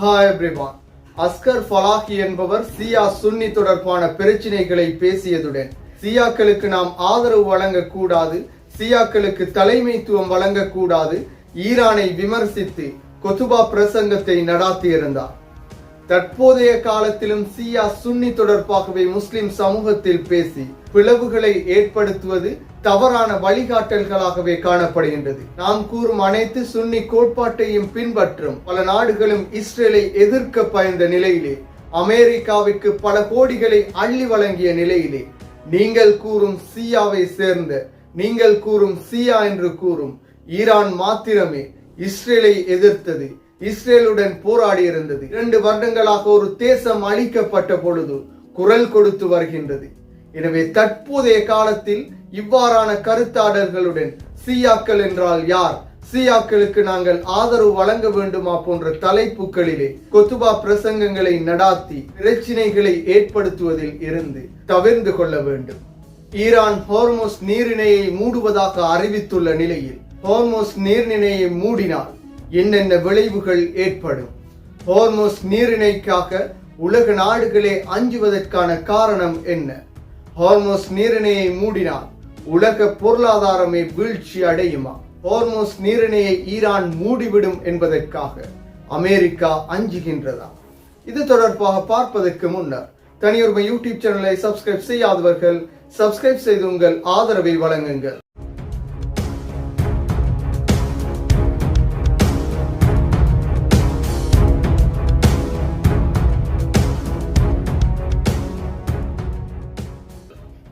Hi everyone Asghar Falahi என்பவர் சியா சுன்னி தொடர்பான பிரச்சினைகளை பேசியதுடன் சியாக்களுக்கு நாம் ஆதரவு வழங்கக்கூடாது சியாக்களுக்கு தலைமைத்துவம் வழங்கக்கூடாது ஈரானை விமர்சித்து கொத்துபா பிரசங்கத்தை நடாத்தியிருந்தார். தற்போதைய காலத்திலும் சியா சுன்னி தொடர்பாகவே முஸ்லிம் சமூகத்தில் பேசி பிளவுகளை ஏற்படுத்துவது தவறான வழிகாட்டல்களாகவே காணப்படுகின்றது. நாம் கூறும் அனைத்து சுன்னி கோட்பாட்டையும் பின்பற்றும் பல நாடுகளும் இஸ்ரேலை எதிர்க்க பயந்த நிலையிலே அமெரிக்காவிற்கு பல கோடிகளை அள்ளி வழங்கிய நிலையிலே நீங்கள் கூறும் சியாவை சேர்ந்த நீங்கள் கூறும் சியா என்று கூறும் ஈரான் மாத்திரமே இஸ்ரேலை எதிர்த்தது இஸ்ரேலுடன் போராடி இருந்தது இரண்டு வருடங்களாக ஒரு தேசம் அழிக்கப்பட்ட பொழுது குரல் கொடுத்து வருகின்றது. எனவே தற்போதைய காலத்தில் இவ்வாறான கருத்தாடல்களுடன் சியாக்கள் என்றால் யார்? சியாக்களுக்கு நாங்கள் ஆதரவு வழங்க வேண்டுமா போன்ற தலைப்புகளிலே கொத்துபா பிரசங்கங்களை நடாத்தி பிரச்சினைகளை ஏற்படுத்துவதில் இருந்து தவிர்ந்து கொள்ள வேண்டும். ஈரான் ஹோர்மோஸ் நீரிணையை மூடுவதாக அறிவித்துள்ள நிலையில் ஹோர்மோஸ் நீர்நிலையை மூடினால் என்னென்ன விளைவுகள் ஏற்படும்? ஹோர்மோஸ் நீரிணைக்காக உலக நாடுகளே அஞ்சுவதற்கான காரணம் என்ன? ஹோர்மோஸ் நீரிணையை மூடினால் உலக பொருளாதாரமே வீழ்ச்சி அடையுமா? ஹோர்மோஸ் நீரிணையை ஈரான் மூடிவிடும் என்பதற்காக அமெரிக்கா அஞ்சுகின்றதா? இது தொடர்பாக பார்ப்பதற்கு முன்னர் தனியொருமை யூடியூப் சேனலை சப்ஸ்கிரைப் செய்யாதவர்கள் சப்ஸ்கிரைப் செய்து உங்கள் ஆதரவை வழங்குங்கள்.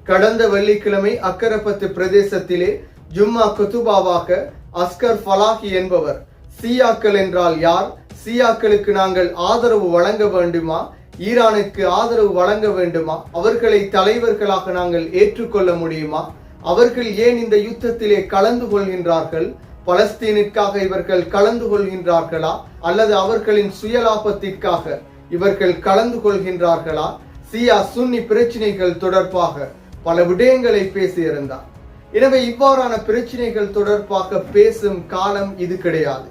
கடந்த வெள்ளிக்கிழமை அக்கரப்பத்து பிரதேசத்திலே ஜும்மா குத்துபாவாக அஸ்கர் ஃபலாஹி என்பவர் சியாக்கள் என்றால் யார்? சியாக்களுக்கு நாங்கள் ஆதரவு வழங்க வேண்டுமா? ஈரானுக்கு ஆதரவு வழங்க வேண்டுமா? அவர்களை தலைவர்களாக நாங்கள் ஏற்றுக்கொள்ள முடியுமா? அவர்கள் ஏன் இந்த யுத்தத்திலே கலந்து கொள்கின்றார்கள்? பலஸ்தீனிற்காக இவர்கள் கலந்து கொள்கின்றார்களா? அல்லது அவர்களின் சுயலாபத்திற்காக இவர்கள் கலந்து கொள்கின்றார்களா? சியா சுன்னி பிரச்சினைகள் தொடர்பாக பல விடயங்களை பேசியிருந்தார் எனவே இவ்வாறான பிரச்சனைகள் தொடர்பாக பேசும் காலம் இது கிடையாது.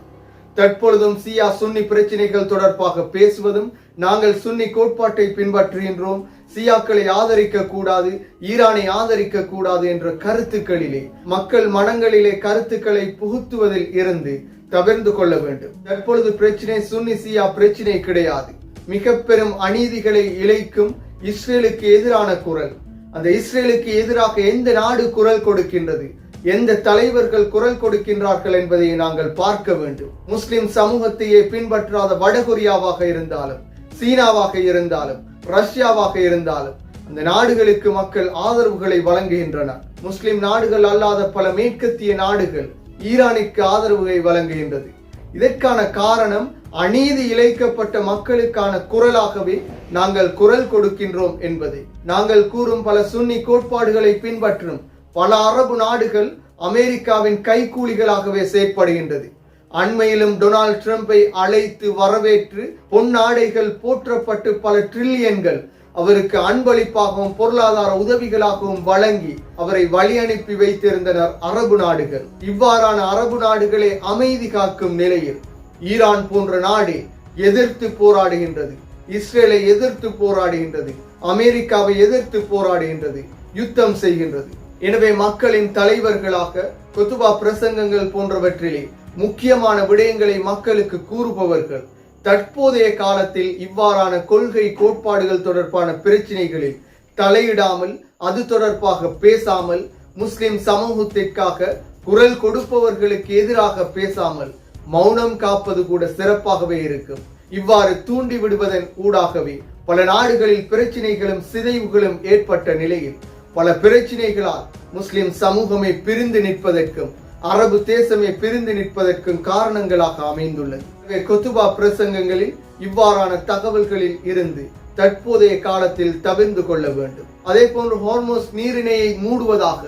தற்பொழுதும் சியா சுன்னி பிரச்சனைகள் தொடர்பாக பேசுவதும் நாங்கள் சுன்னி கோட்பாட்டை பின்பற்றுகின்றோம். சியாக்களை ஆதரிக்க கூடாது ஈரானை ஆதரிக்க கூடாது என்ற கருத்துக்களிலே மக்கள் மனங்களிலே கருத்துக்களை புகுத்துவதில் இருந்து தவிர்ந்து கொள்ள வேண்டும். தற்பொழுது பிரச்சனை சுன்னி சியா பிரச்சனை கிடையாது. மிக பெரும் அநீதிகளை இழைக்கும் இஸ்ரேலுக்கு எதிரான குரல். அந்த இஸ்ரேலுக்கு எதிராக எந்த நாடு குரல் கொடுக்கின்றது? எந்த தலைவர்கள் குரல் கொடுக்கின்றார்கள் என்பதை நாங்கள் பார்க்க வேண்டும். முஸ்லிம் சமூகத்தையே பின்பற்றாத வடகொரியாவாக இருந்தாலும் சீனாவாக இருந்தாலும் ரஷ்யாவாக இருந்தாலும் அந்த நாடுகளுக்கு மக்கள் ஆதரவுகளை வழங்குகின்றனர் முஸ்லிம் நாடுகள் அல்லாத பல மேற்கத்திய நாடுகள் ஈரானுக்கு ஆதரவுகளை வழங்குகின்றது. இதற்கான காரணம் அநீதி இழைக்கப்பட்ட மக்களுக்கான குரலாகவே நாங்கள் குரல் கொடுக்கின்றோம் என்பதை. நாங்கள் கூறும் பல சுன்னி கோட்பாடுகளை பின்பற்றும் பல அரபு நாடுகள் அமெரிக்காவின் கைக்கூலிகளாகவே செயற்படுகின்றது. அண்மையிலும் டொனால்ட் ட்ரம்பை அழைத்து வரவேற்று பொன்னாடைகள் போற்றப்பட்டு பல ட்ரில்லியன்கள் அவருக்கு அன்பளிப்பாகவும் பொருளாதார உதவிகளாகவும் வழங்கி அவரை வழி அனுப்பி வைத்திருந்தனர் அரபு நாடுகள். இவ்வாறான அரபு நாடுகளே அமைதி காக்கும் நிலையில் ஈரான் போன்ற நாடு எதிர்த்து போராடுகின்றது. இஸ்ரேலை எதிர்த்து போராடுகின்றது. அமெரிக்காவை எதிர்த்து போராடுகின்றது. யுத்தம் செய்கின்றது. எனவே மக்களின் தலைவர்களாக கொத்துபா பிரசங்கங்கள் போன்றவற்றிலே முக்கியமான விடயங்களை மக்களுக்கு கூறுபவர்கள் தற்போதைய காலத்தில் இவ்வாறான கொள்கை கோட்பாடுகள் தொடர்பான பிரச்சினைகளில் தலையிடாமல் அது தொடர்பாக பேசாமல் முஸ்லிம் சமூகத்திற்காக குரல் கொடுப்பவர்களுக்கு எதிராக பேசாமல் மௌனம் காப்பது கூட சிறப்பாகவே இருக்கும். இவ்வாறு தூண்டி விடுவதன் ஊடாகவே பல நாடுகளில் பிரச்சினைகளும் சிதைவுகளும் ஏற்பட்ட நிலையில் பல பிரச்சினைகளால் முஸ்லிம் சமூகமே பிரிந்து நிற்பதற்கும் அரபு தேசமே பிரிந்து நிற்பதற்கும் காரணங்களாக அமைந்துள்ளது. கொத்துபா பிரசங்கங்களில் இவ்வாறான தகவல்களில் இருந்து தற்போதைய காலத்தில் தவிர்ந்து கொள்ள வேண்டும். அதே போன்று ஹார்மோஸ் நீரிணையை மூடுவதாக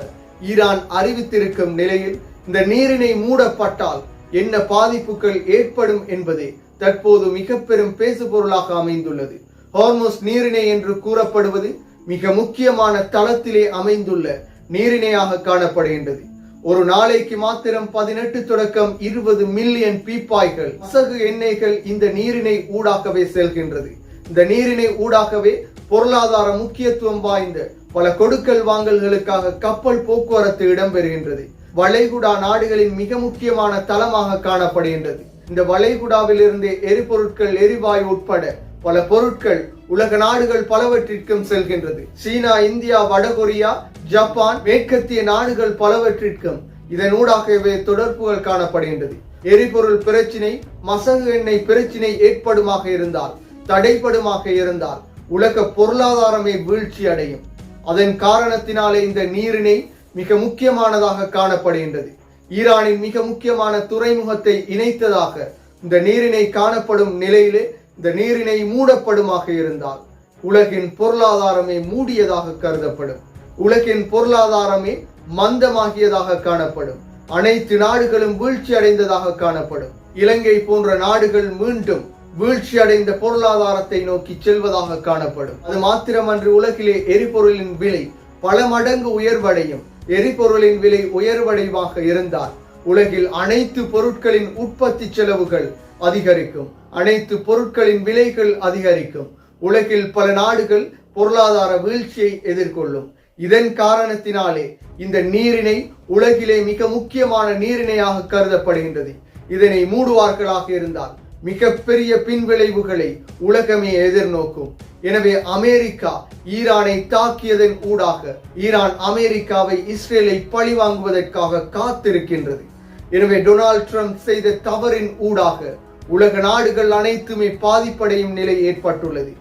ஈரான் அறிவித்திருக்கும் நிலையில் இந்த நீரிணை மூடப்பட்டால் என்ன பாதிப்புகள் ஏற்படும் என்பதே தற்போது மிக பெரும் பேசு பொருளாக அமைந்துள்ளது. ஹார்மோஸ் நீரிணை என்று கூறப்படுவது மிக முக்கியமான தளத்திலே அமைந்துள்ள நீரிணையாக காணப்படுகின்றது. ஒரு நாளைக்கு மாத்திரம் பதினெட்டு தொடக்கம் இருபது மில்லியன் பீப்பாய்கள் அசகு எண்ணெய்கள் இந்த நீரிணை ஊடாகவே செல்கின்றது. இந்த நீரிணை ஊடாகவே பொருளாதார முக்கியத்துவம் வாய்ந்த பல கொடுக்கல் வாங்கல்களுக்காக கப்பல் போக்குவரத்து இடம்பெறுகின்றது. வளைகுடா நாடுகளின் மிக முக்கியமான தளமாக காணப்படுகின்றது. இந்த வளைகுடாவிலிருந்து எரிபொருட்கள் எரிவாயு உட்பட பல பொருட்கள் உலக நாடுகள் பலவற்றிற்கும் செல்கின்றது. சீனா இந்தியா வடகொரியா ஜப்பான் மேற்கத்திய நாடுகள் பலவற்றிற்கும் இதனூடாகவே தொடர்புகள் காணப்படுகின்றது. எரிபொருள் பிரச்சினை மசகு எண்ணெய் பிரச்சினை ஏற்படுமாக இருந்தால் தடைப்படுமாக இருந்தால் உலக பொருளாதாரமே வீழ்ச்சி அடையும் அதன் காரணத்தினாலே இந்த நீரினை மிக முக்கியமானதாக காணப்படுகின்றது. ஈரானின் மிக முக்கியமான துறைமுகத்தை இணைத்ததாக இந்த நீரிணை காணப்படும் நிலையிலே இந்த நீரிணை மூடப்படுமாக இருந்தால் உலகின் பொருளாதாரமே மூடியதாக கருதப்படும். உலகின் பொருளாதாரமே மந்தமாகியதாக காணப்படும். அனைத்து நாடுகளும் வீழ்ச்சி அடைந்ததாக காணப்படும். இலங்கை போன்ற நாடுகள் மீண்டும் வீழ்ச்சி அடைந்த பொருளாதாரத்தை நோக்கி செல்வதாக காணப்படும். அது மாத்திரமன்று உலகிலே எரிபொருளின் விலை பல மடங்கு உயர்வடையும். எரிபொருளின் விலை உயர்வடைவாக இருந்தால் உலகில் அனைத்து பொருட்களின் உற்பத்தி செலவுகள் அதிகரிக்கும். அனைத்து பொருட்களின் விலைகள் அதிகரிக்கும். உலகில் பல நாடுகள் பொருளாதார வீழ்ச்சியை எதிர்கொள்ளும். இதன் காரணத்தினாலே இந்த நீரினை உலகிலே மிக முக்கியமான நீரிணையாக கருதப்படுகின்றது. இதனை மூடுவார்களாக இருந்தால் மிகப்பெரிய பின்விளைவுகளை உலகமே எதிர்நோக்கும். எனவே அமெரிக்கா ஈரானை தாக்கியதன் ஊடாக ஈரான் அமெரிக்காவை இஸ்ரேலை பழிவாங்குவதற்காக காத்திருக்கின்றது. எனவே டொனால்ட் ட்ரம்ப் செய்த தவறின் ஊடாக உலக நாடுகள் அனைத்துமே பாதிப்படையும் நிலை ஏற்பட்டுள்ளது.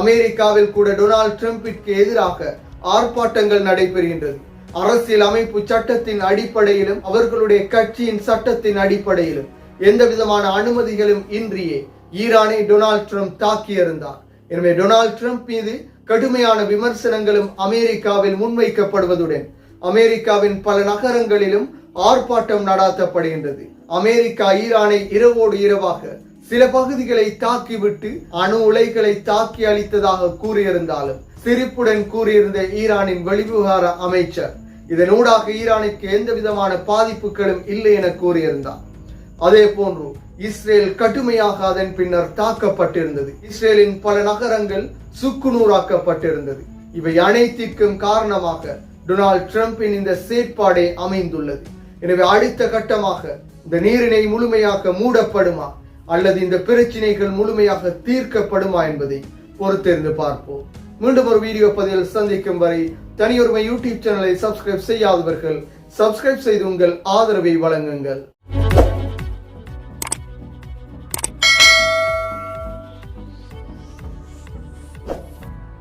அமெரிக்காவில் கூட டொனால்ட் ட்ரம்பிற்கு எதிராக ஆர்ப்பாட்டங்கள் நடைபெறுகின்றது. அரசியல் அமைப்பு சட்டத்தின் அடிப்படையிலும் அவர்களுடைய கட்சியின் சட்டத்தின் அடிப்படையிலும் எந்த விதமான அனுமதிகளும் இன்றியே ஈரானை டொனால்ட் ட்ரம்ப் தாக்கியிருந்தார். எனவே டொனால்ட் ட்ரம்ப் மீது கடுமையான விமர்சனங்களும் அமெரிக்காவில் முன்வைக்கப்படுவதுடன் அமெரிக்காவின் பல நகரங்களிலும் ஆர்ப்பாட்டம் நடாத்தப்படுகின்றது. அமெரிக்கா ஈரானை இரவோடு இரவாக சில பகுதிகளை தாக்கிவிட்டு அணு உலைகளை தாக்கி அளித்ததாக கூறியிருந்தாலும் சிரிப்புடன் கூறியிருந்த ஈரானின் வெளிவிவகார அமைச்சர் இதனூடாக ஈரானுக்கு எந்த விதமான பாதிப்புகளும் இல்லை என கூறியிருந்தார். அதே போன்று இஸ்ரேல் கடுமையாக அதன் பின்னர் தாக்கப்பட்டிருந்தது. இஸ்ரேலின் பல நகரங்கள் சுக்குநூறாக்கப்பட்டிருந்தது இவை அனைத்திற்கும் காரணமாக டொனால்ட் ட்ரம்பின் இந்த செயற்பாடே அமைந்துள்ளது. எனவே அடுத்த கட்டமாக இந்த நீரினை முழுமையாக மூடப்படுமா அல்லது இந்த பிரச்சினைகள் முழுமையாக தீர்க்கப்படுமா என்பதை பொறுத்திருந்து பார்ப்போம். மீண்டும் ஒரு வீடியோ பதிவில் சந்திக்கும் வரை தனியொருமை யூடியூப் சேனலை சப்ஸ்கிரைப் செய்யாதவர்கள் சப்ஸ்கிரைப் செய்து உங்கள் ஆதரவை வழங்குங்கள்.